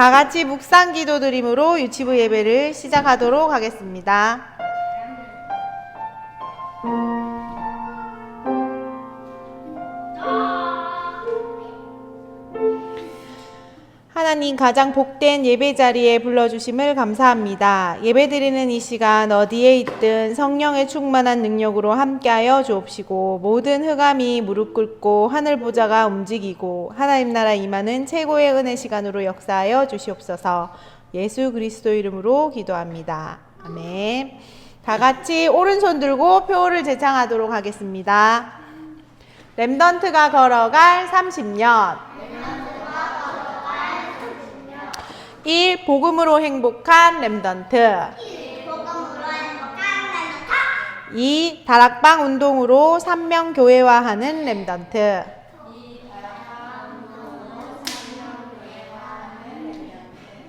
다 같이 묵상 기도 드림으로 유치부 예배를 시작하도록 하겠습니다. 하나님 가장 복된 예배 자리에 불러주심을 감사합니다. 예배 드리는 이 시간 어디에 있든 성령의 충만한 능력으로 함께하여 주옵시고 모든 흑암이 무릎 꿇고 하늘 보좌가 움직이고 하나님 나라 임하는 최고의 은혜 시간으로 역사하여 주시옵소서. 예수 그리스도 이름으로 기도합니다. 아멘. 다 같이 오른손 들고 표를 제창하도록 하겠습니다. 렘던트가 걸어갈 30년. 1. 복음으로 행복한 렘던트 2. 다락방 운동으로 3명 교회화하는 렘던트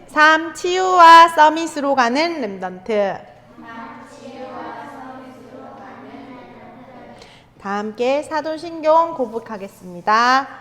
3. 치유와 서밋으로 가는 렘던트 다 함께 사도신경 고백하겠습니다.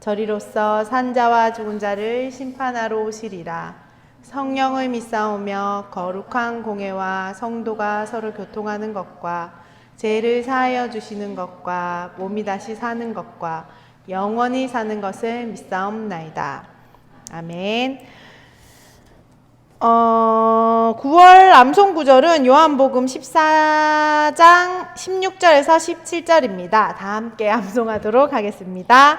저리로서 산자와 죽은 자를 심판하러 오시리라. 성령을 믿사오며 거룩한 공예와 성도가 서로 교통하는 것과 죄를 사하여 주시는 것과 몸이 다시 사는 것과 영원히 사는 것을 믿사옵나이다. 아멘. 어, 9월 암송 구절은 요한복음 14장 16절에서 17절입니다. 다 함께 암송하도록 하겠습니다.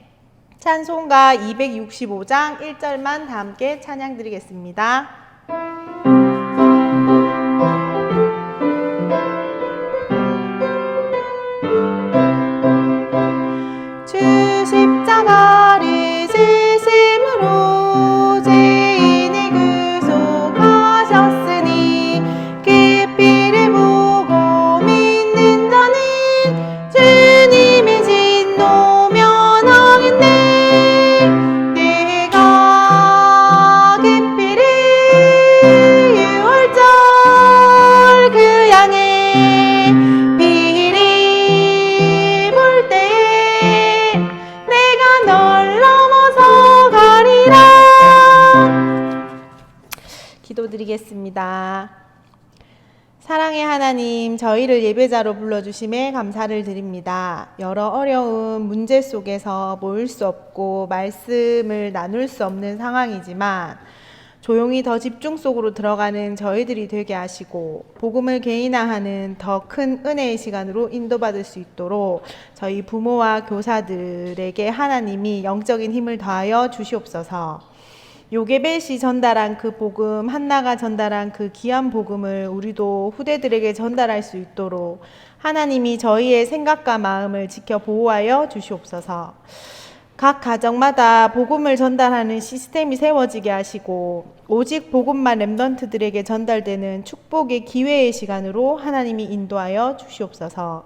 찬송가 265장 1절만 다 함께 찬양 드리겠습니다. 저희를 예배자로 불러주심에 감사를 드립니다. 여러 어려운 문제 속에서 모일 수 없고 말씀을 나눌 수 없는 상황이지만 조용히 더 집중 속으로 들어가는 저희들이 되게 하시고 복음을 개인화하는 더 큰 은혜의 시간으로 인도받을 수 있도록 저희 부모와 교사들에게 하나님이 영적인 힘을 더하여 주시옵소서. 요게벳이 전달한 그 복음, 한나가 전달한 그 귀한 복음을 우리도 후대들에게 전달할 수 있도록 하나님이 저희의 생각과 마음을 지켜 보호하여 주시옵소서. 각 가정마다 복음을 전달하는 시스템이 세워지게 하시고 오직 복음만 렘던트들에게 전달되는 축복의 기회의 시간으로 하나님이 인도하여 주시옵소서.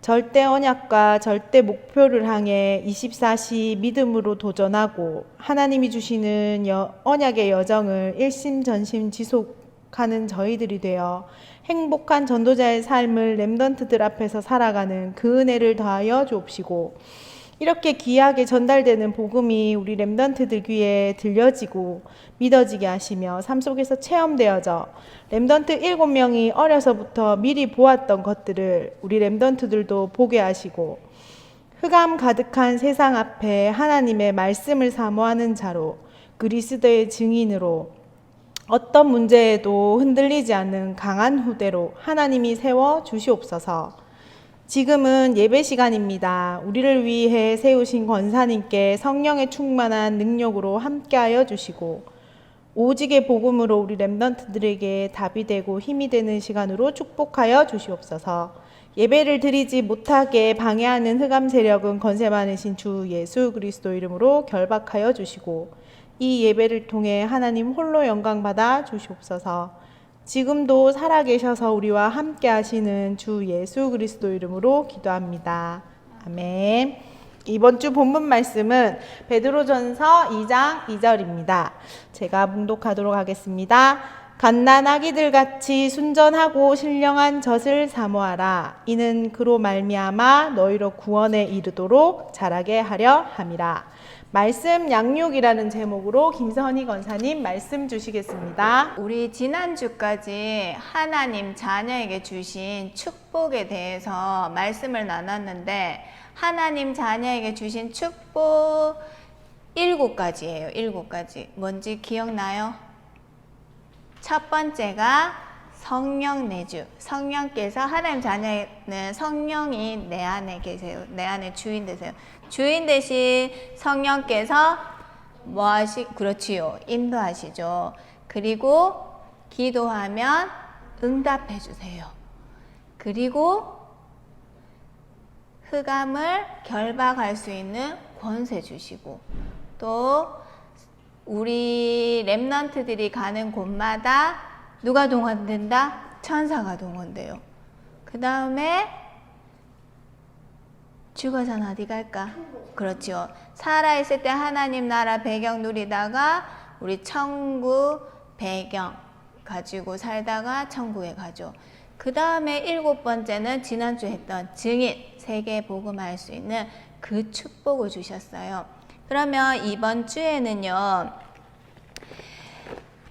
절대 언약과 절대 목표를 향해 24시 믿음으로 도전하고 하나님이 주시는 여- 언약의 여정을 일심전심 지속하는 저희들이 되어 행복한 전도자의 삶을 렘던트들 앞에서 살아가는 그 은혜를 더하여 주옵시고 이렇게 귀하게 전달되는 복음이 우리 렘던트들 귀에 들려지고 믿어지게 하시며 삶 속에서 체험되어져 렘던트 일곱 명이 어려서부터 미리 보았던 것들을 우리 렘던트들도 보게 하시고 흑암 가득한 세상 앞에 하나님의 말씀을 사모하는 자로 그리스도의 증인으로 어떤 문제에도 흔들리지 않는 강한 후대로 하나님이 세워 주시옵소서. 지금은 예배 시간입니다. 우리를 위해 세우신 권사님께 성령의 충만한 능력으로 함께하여 주시고 오직의 복음으로 우리 렘넌트들에게 답이 되고 힘이 되는 시간으로 축복하여 주시옵소서. 예배를 드리지 못하게 방해하는 흑암 세력은 건세 많으신 주 예수 그리스도 이름으로 결박하여 주시고 이 예배를 통해 하나님 홀로 영광 받아 주시옵소서. 지금도 살아계셔서 우리와 함께 하시는 주 예수 그리스도 이름으로 기도합니다. 아멘. 이번 주 본문 말씀은 베드로전서 2장 2절입니다. 제가 묵독하도록 하겠습니다. 갓난 아기들 같이 순전하고 신령한 젖을 사모하라. 이는 그로 말미암아 너희로 구원에 이르도록 자라게 하려 함이라. 말씀 양육이라는 제목으로 김선희 권사님 말씀 주시겠습니다. 우리 지난주까지 하나님 자녀에게 주신 축복에 대해서 말씀을 나눴는데 하나님 자녀에게 주신 축복 일곱 가지예요. 일곱 가지. 뭔지 기억나요? 첫 번째가 성령 내주. 성령께서 하나님 자녀는 성령이 내 안에 계세요. 내 안에 주인 되세요. 주인 대신 성령께서 뭐 하시 그렇지요. 인도하시죠. 그리고 기도하면 응답해 주세요. 그리고 흑암을 결박할 수 있는 권세 주시고 또 우리 랩런트들이 가는 곳마다 누가 동원된다? 천사가 동원돼요. 그 다음에 죽어서는 어디 갈까? 그렇죠. 살아있을 때 하나님 나라 배경 누리다가 우리 천국 배경 가지고 살다가 천국에 가죠. 그 다음에 일곱 번째는 지난주 했던 증인, 세계 복음할 수 있는 그 축복을 주셨어요. 그러면 이번 주에는요,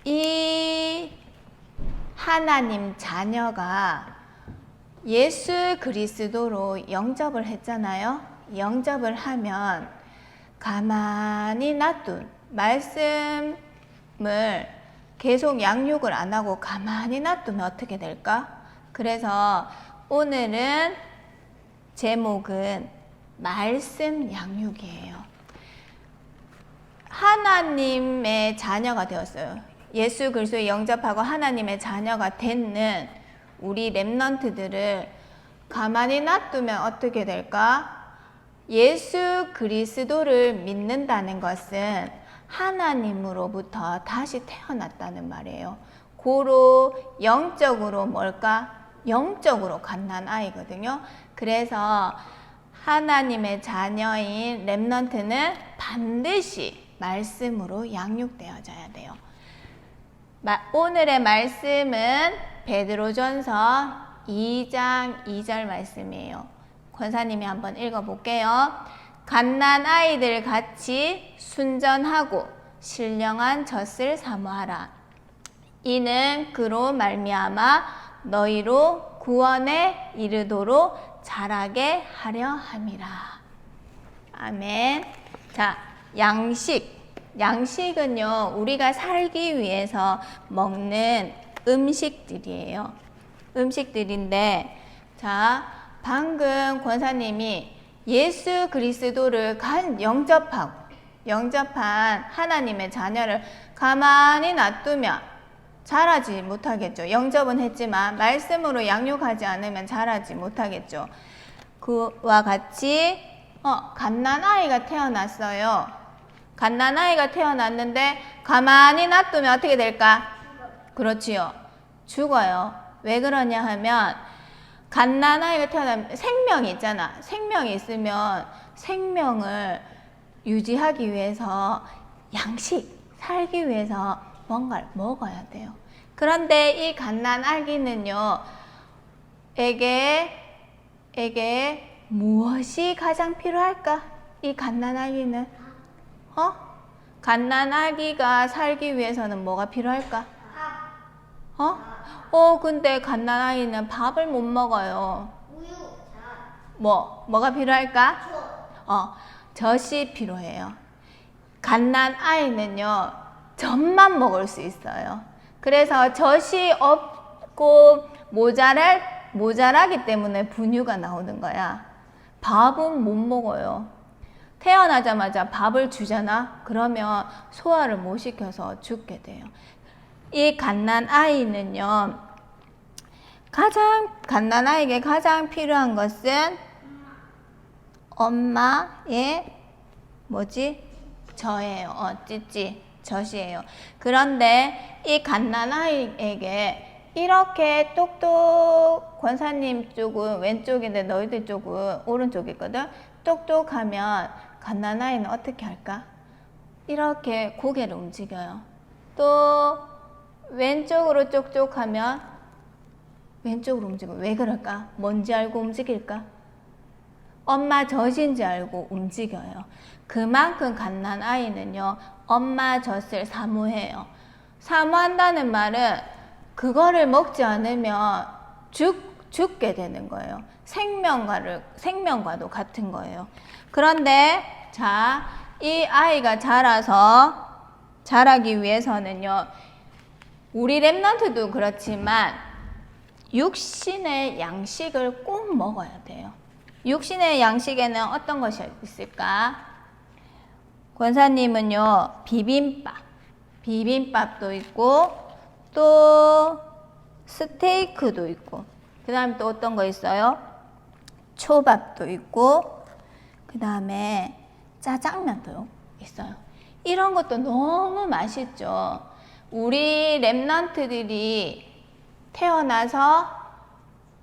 이 하나님 자녀가 예수 그리스도로 영접을 했잖아요. 영접을 하면 가만히 놔둔 말씀을 계속 양육을 안 하고 가만히 놔두면 어떻게 될까? 그래서 오늘은 제목은 말씀 양육이에요. 하나님의 자녀가 되었어요. 예수 그리스도에 영접하고 하나님의 자녀가 됐는 우리 랩런트들을 가만히 놔두면 어떻게 될까? 예수 그리스도를 믿는다는 것은 하나님으로부터 다시 태어났다는 말이에요. 고로 영적으로 뭘까? 영적으로 갓난 아이거든요. 그래서 하나님의 자녀인 랩런트는 반드시 말씀으로 양육되어져야 돼요. 마, 오늘의 말씀은 베드로전서 2장 2절 말씀이에요. 권사님이 한번 읽어볼게요. 갓난 아이들 같이 순전하고 신령한 젖을 사모하라. 이는 그로 말미암아 너희로 구원에 이르도록 자라게 하려 함이라. 아멘. 자, 양식. 양식은요, 우리가 살기 위해서 먹는 음식들이에요. 음식들인데, 자, 방금 권사님이 예수 그리스도를 간 영접하고, 영접한 하나님의 자녀를 가만히 놔두면 자라지 못하겠죠. 영접은 했지만, 말씀으로 양육하지 않으면 자라지 못하겠죠. 그와 같이, 어, 갓난아이가 태어났어요. 갓난아이가 태어났는데 가만히 놔두면 어떻게 될까? 그렇지요. 죽어요. 왜 그러냐 하면 갓난아이가 태어나면 생명이 있잖아. 생명이 있으면 생명을 유지하기 위해서 양식, 살기 위해서 뭔가를 먹어야 돼요. 그런데 이 갓난아기는요, 에게, 에게 무엇이 가장 필요할까? 이 갓난아기는? 어? 갓난아기가 살기 위해서는 뭐가 필요할까? 어? 어, 근데 갓난아기는 밥을 못 먹어요. 뭐, 뭐가 필요할까? 어, 젖이 필요해요. 갓난아이는요, 젖만 먹을 수 있어요. 그래서 젖이 없고 모자랄 모자라기 때문에 분유가 나오는 거야. 밥은 못 먹어요. 태어나자마자 밥을 주잖아. 그러면 소화를 못 시켜서 죽게 돼요. 이 갓난 아이는요. 가장 갓난 아이에게 가장 필요한 것은 엄마의 뭐지? 저예요. 어, 찌찌. 젖이에요. 그런데 이 갓난 아이에게 이렇게 똑똑 권사님 쪽은 왼쪽인데 너희들 쪽은 오른쪽이거든. 똑똑하면 갓난 아이는 어떻게 할까? 이렇게 고개를 움직여요. 또 왼쪽으로 쪽쪽 하면 왼쪽으로 움직여. 왜 그럴까? 뭔지 알고 움직일까? 엄마 젖인지 알고 움직여요. 그만큼 갓난 아이는요, 엄마 젖을 사모해요. 사모한다는 말은 그거를 먹지 않으면 죽, 죽게 되는 거예요. 생명과를, 생명과도 같은 거예요. 그런데, 자, 이 아이가 자라서, 자라기 위해서는요, 우리 랩런트도 그렇지만, 육신의 양식을 꼭 먹어야 돼요. 육신의 양식에는 어떤 것이 있을까? 권사님은요, 비빔밥. 비빔밥도 있고, 또 스테이크도 있고, 그 다음에 또 어떤 거 있어요? 초밥도 있고, 그 다음에 짜장면도 있어요. 이런 것도 너무 맛있죠. 우리 랩런트들이 태어나서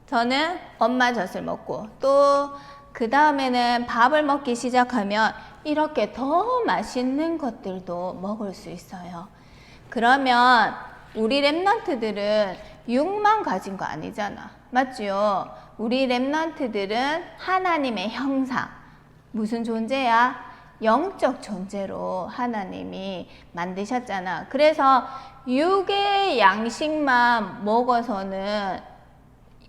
저는 엄마 젖을 먹고 또 그 다음에는 밥을 먹기 시작하면 이렇게 더 맛있는 것들도 먹을 수 있어요. 그러면 우리 랩런트들은 육만 가진 거 아니잖아. 맞죠? 우리 랩런트들은 하나님의 형상. 무슨 존재야? 영적 존재로 하나님이 만드셨잖아. 그래서 육의 양식만 먹어서는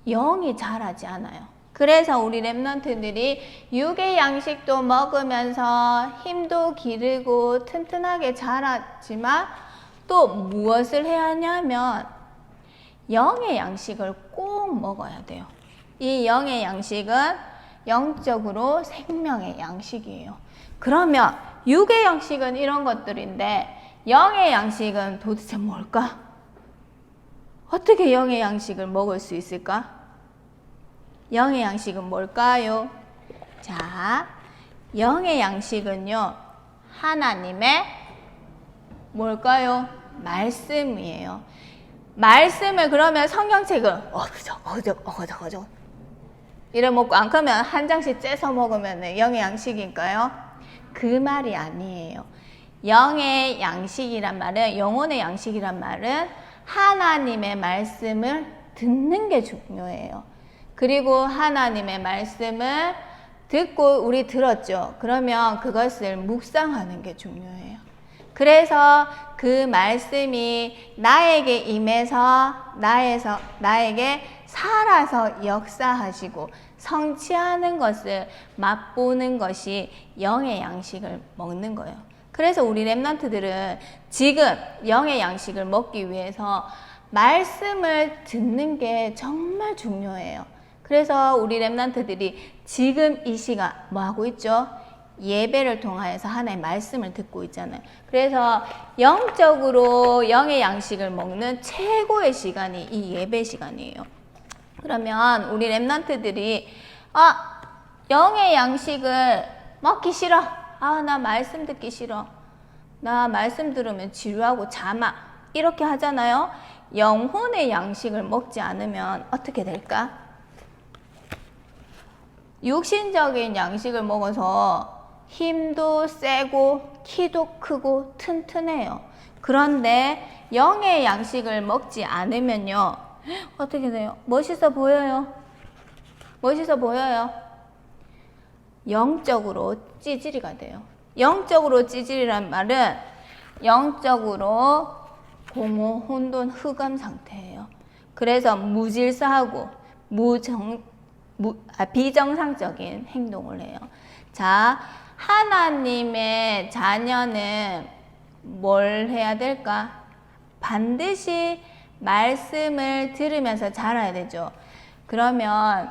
영이 자라지 않아요. 그래서 우리 랩런트들이 육의 양식도 먹으면서 힘도 기르고 튼튼하게 자랐지만 또 무엇을 해야 하냐면 영의 양식을 꼭 먹어야 돼요. 이 영의 양식은 영적으로 생명의 양식이에요. 그러면 육의 양식은 이런 것들인데 영의 양식은 도대체 뭘까? 어떻게 영의 양식을 먹을 수 있을까? 영의 양식은 뭘까요? 자, 영의 양식은요, 하나님의 뭘까요? 말씀이에요. 말씀을 그러면 성경책을 어그적 어그적 어그적 어그적 이래 먹고 안 크면 한 장씩 째서 먹으면 영의 양식일까요? 그 말이 아니에요. 영의 양식이란 말은 영혼의 양식이란 말은 하나님의 말씀을 듣는 게 중요해요. 그리고 하나님의 말씀을 듣고 우리 들었죠. 그러면 그것을 묵상하는 게 중요해요. 그래서 그 말씀이 나에게 임해서 나에서 나에게 살아서 역사하시고 성취하는 것을 맛보는 것이 영의 양식을 먹는 거예요. 그래서 우리 랩런트들은 지금 영의 양식을 먹기 위해서 말씀을 듣는 게 정말 중요해요. 그래서 우리 랩런트들이 지금 이 시간 뭐 하고 있죠? 예배를 통하여서 하나의 말씀을 듣고 있잖아요. 그래서 영적으로 영의 양식을 먹는 최고의 시간이 이 예배 시간이에요. 그러면 우리 랩런트들이 아 영의 양식을 먹기 싫어. 아 나 말씀 듣기 싫어. 나 말씀 들으면 지루하고 잠아. 이렇게 하잖아요. 영혼의 양식을 먹지 않으면 어떻게 될까? 육신적인 양식을 먹어서 힘도 세고 키도 크고 튼튼해요. 그런데 영의 양식을 먹지 않으면요. 어떻게 돼요? 멋있어 보여요. 멋있어 보여요. 영적으로 찌질이가 돼요. 영적으로 찌질이란 말은 영적으로 공허, 혼돈, 흑암 상태예요. 그래서 무질서하고 무정, 무, 아, 비정상적인 행동을 해요. 자, 하나님의 자녀는 뭘 해야 될까? 반드시 말씀을 들으면서 자라야 되죠. 그러면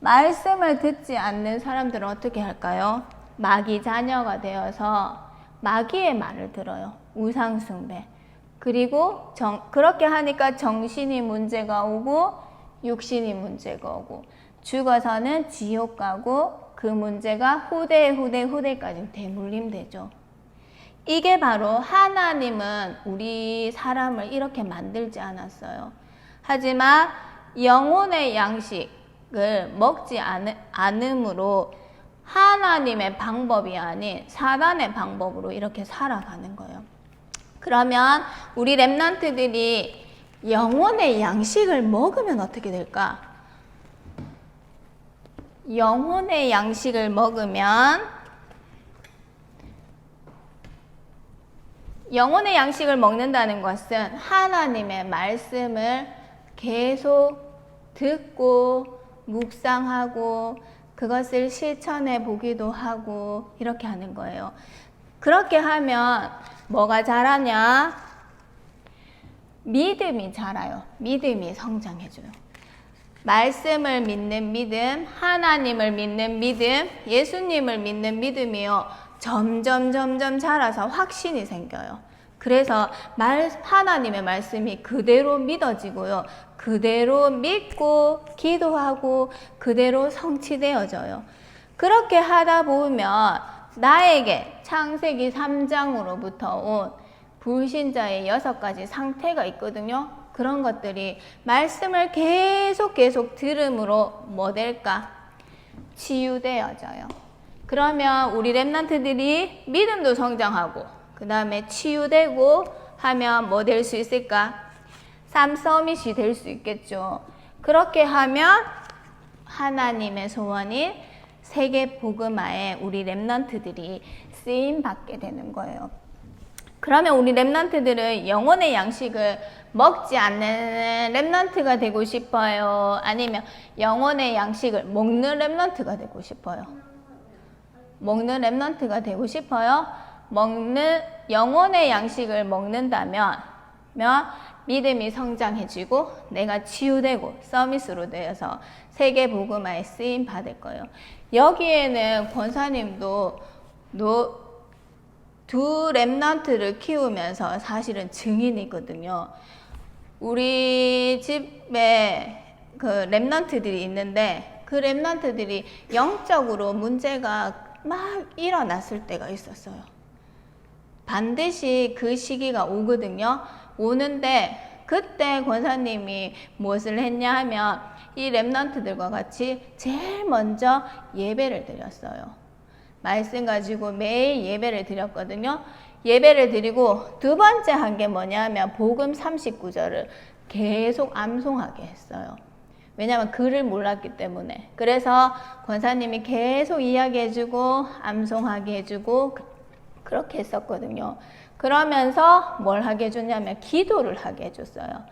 말씀을 듣지 않는 사람들은 어떻게 할까요? 마귀 자녀가 되어서 마귀의 말을 들어요. 우상숭배. 그리고 정, 그렇게 하니까 정신이 문제가 오고 육신이 문제가 오고 죽어서는 지옥 가고 그 문제가 후대 후대 후대까지 대물림 되죠. 이게 바로 하나님은 우리 사람을 이렇게 만들지 않았어요. 하지만 영혼의 양식을 먹지 않, 않음으로 하나님의 방법이 아닌 사단의 방법으로 이렇게 살아가는 거예요. 그러면 우리 랩런트들이 영혼의 양식을 먹으면 어떻게 될까? 영혼의 양식을 먹으면 영혼의 양식을 먹는다는 것은 하나님의 말씀을 계속 듣고 묵상하고 그것을 실천해 보기도 하고 이렇게 하는 거예요. 그렇게 하면 뭐가 자라냐? 믿음이 자라요. 믿음이 성장해줘요. 말씀을 믿는 믿음, 하나님을 믿는 믿음, 예수님을 믿는 믿음이요. 점점 점점 자라서 확신이 생겨요. 그래서 말 하나님의 말씀이 그대로 믿어지고요. 그대로 믿고 기도하고 그대로 성취되어져요. 그렇게 하다 보면 나에게 창세기 3장으로부터 온 불신자의 여섯 가지 상태가 있거든요. 그런 것들이 말씀을 계속 계속 들음으로 뭐 될까? 치유되어져요. 그러면 우리 랩런트들이 믿음도 성장하고 그 다음에 치유되고 하면 뭐 될 수 있을까? 삼서밋이 될 수 있겠죠. 그렇게 하면 하나님의 소원인 세계 복음화에 우리 랩런트들이 쓰임 받게 되는 거예요. 그러면 우리 랩런트들은 영혼의 양식을 먹지 않는 랩런트가 되고 싶어요? 아니면 영혼의 양식을 먹는 랩런트가 되고 싶어요? 먹는 랩런트가 되고 싶어요? 먹는 영혼의 양식을 먹는다면 면 믿음이 성장해지고 내가 치유되고 서밋으로 되어서 세계 복음화에 쓰임 받을 거예요. 여기에는 권사님도 노, 두 랩런트를 키우면서 사실은 증인이거든요. 우리 집에 그 랩런트들이 있는데 그 랩런트들이 영적으로 문제가 막 일어났을 때가 있었어요. 반드시 그 시기가 오거든요. 오는데 그때 권사님이 무엇을 했냐 하면 이 랩런트들과 같이 제일 먼저 예배를 드렸어요. 말씀 가지고 매일 예배를 드렸거든요. 예배를 드리고 두 번째 한 게 뭐냐 하면 복음 39절을 계속 암송하게 했어요. 왜냐하면 글을 몰랐기 때문에. 그래서 권사님이 계속 이야기해주고 암송하게 해주고 그렇게 했었거든요. 그러면서 뭘 하게 해줬냐면 기도를 하게 해줬어요.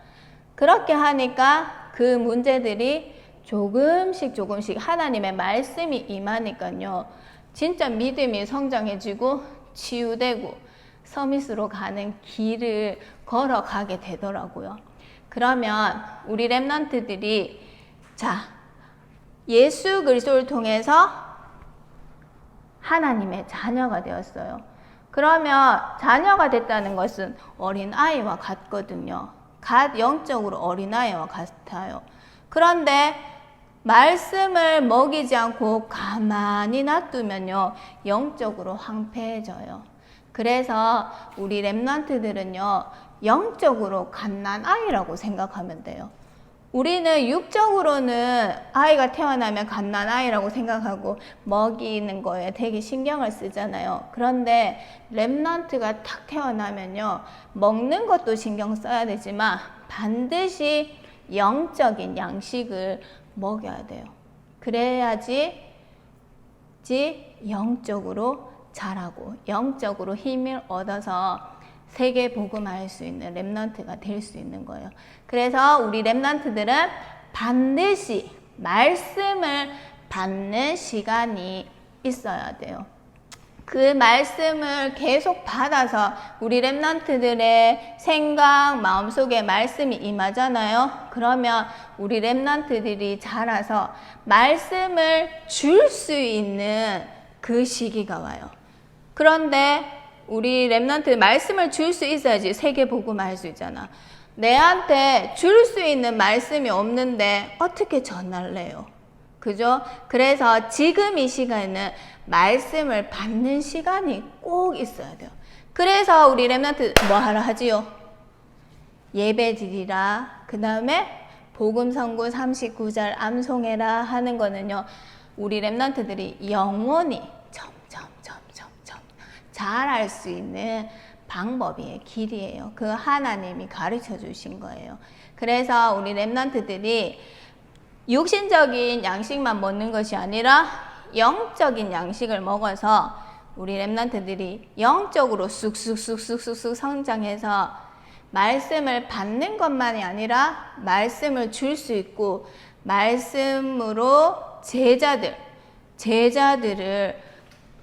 그렇게 하니까 그 문제들이 조금씩 조금씩 하나님의 말씀이 임하니까요. 진짜 믿음이 성장해지고 치유되고 서밋으로 가는 길을 걸어가게 되더라고요. 그러면 우리 랩런트들이 자 예수 그리스도를 통해서 하나님의 자녀가 되었어요. 그러면 자녀가 됐다는 것은 어린 아이와 같거든요. 갓 영적으로 어린 아이와 같아요. 그런데 말씀을 먹이지 않고 가만히 놔두면요 영적으로 황폐해져요. 그래서 우리 랩런트들은요 영적으로 갓난 아이라고 생각하면 돼요. 우리는 육적으로는 아이가 태어나면 갓난 아이라고 생각하고 먹이는 거에 되게 신경을 쓰잖아요. 그런데 랩런트가 탁 태어나면요. 먹는 것도 신경 써야 되지만 반드시 영적인 양식을 먹여야 돼요. 그래야지 지 영적으로 자라고 영적으로 힘을 얻어서 세계 복음할 수 있는 랩런트가 될 수 있는 거예요. 그래서 우리 랩런트들은 반드시 말씀을 받는 시간이 있어야 돼요. 그 말씀을 계속 받아서 우리 랩런트들의 생각, 마음속에 말씀이 임하잖아요. 그러면 우리 랩런트들이 자라서 말씀을 줄 수 있는 그 시기가 와요. 그런데 우리 랩런트 말씀을 줄 수 있어야지 세계 복음 할수 있잖아. 내한테 줄 수 있는 말씀이 없는데 어떻게 전할래요? 그죠? 그래서 지금 이 시간에는 말씀을 받는 시간이 꼭 있어야 돼요. 그래서 우리 랩런트 뭐 하라 하지요? 예배 드리라. 그 다음에 복음 선구 39절 암송해라 하는 거는요. 우리 랩런트들이 영원히 잘할 수 있는 방법이에요. 길이에요. 그 하나님이 가르쳐 주신 거예요. 그래서 우리 랩런트들이 육신적인 양식만 먹는 것이 아니라 영적인 양식을 먹어서 우리 랩런트들이 영적으로 쑥쑥쑥쑥쑥쑥 성장해서 말씀을 받는 것만이 아니라 말씀을 줄 수 있고 말씀으로 제자들 제자들을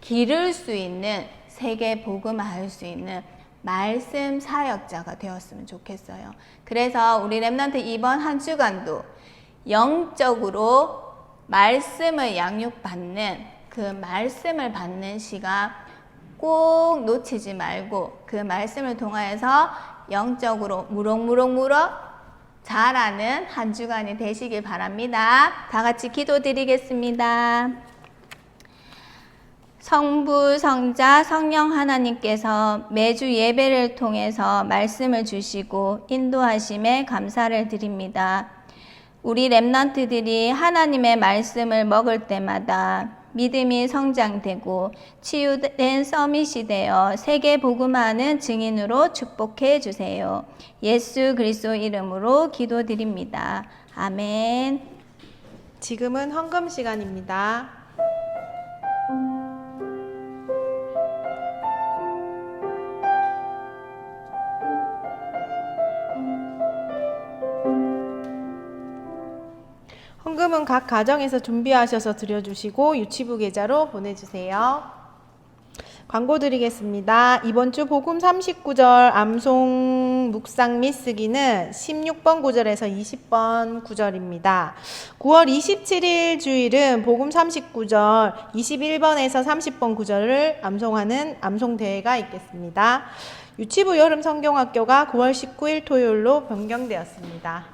기를 수 있는 세계 복음화할 수 있는 말씀 사역자가 되었으면 좋겠어요. 그래서 우리 랩런트 이번 한 주간도 영적으로 말씀을 양육받는 그 말씀을 받는 시간 꼭 놓치지 말고 그 말씀을 통하여서 영적으로 무럭무럭무럭 자라는 한 주간이 되시길 바랍니다. 다 같이 기도드리겠습니다. 성부, 성자, 성령 하나님께서 매주 예배를 통해서 말씀을 주시고 인도하심에 감사를 드립니다. 우리 랩런트들이 하나님의 말씀을 먹을 때마다 믿음이 성장되고 치유된 서밋이 되어 세계 복음하는 증인으로 축복해 주세요. 예수 그리스도 이름으로 기도드립니다. 아멘. 지금은 헌금 시간입니다. 헌금은 각 가정에서 준비하셔서 드려주시고 유치부 계좌로 보내주세요. 광고 드리겠습니다. 이번 주 복음 39절 암송 묵상 및 쓰기는 16번 구절에서 20번 구절입니다. 9월 27일 주일은 복음 39절 21번에서 30번 구절을 암송하는 암송 대회가 있겠습니다. 유치부 여름 성경학교가 9월 19일 토요일로 변경되었습니다.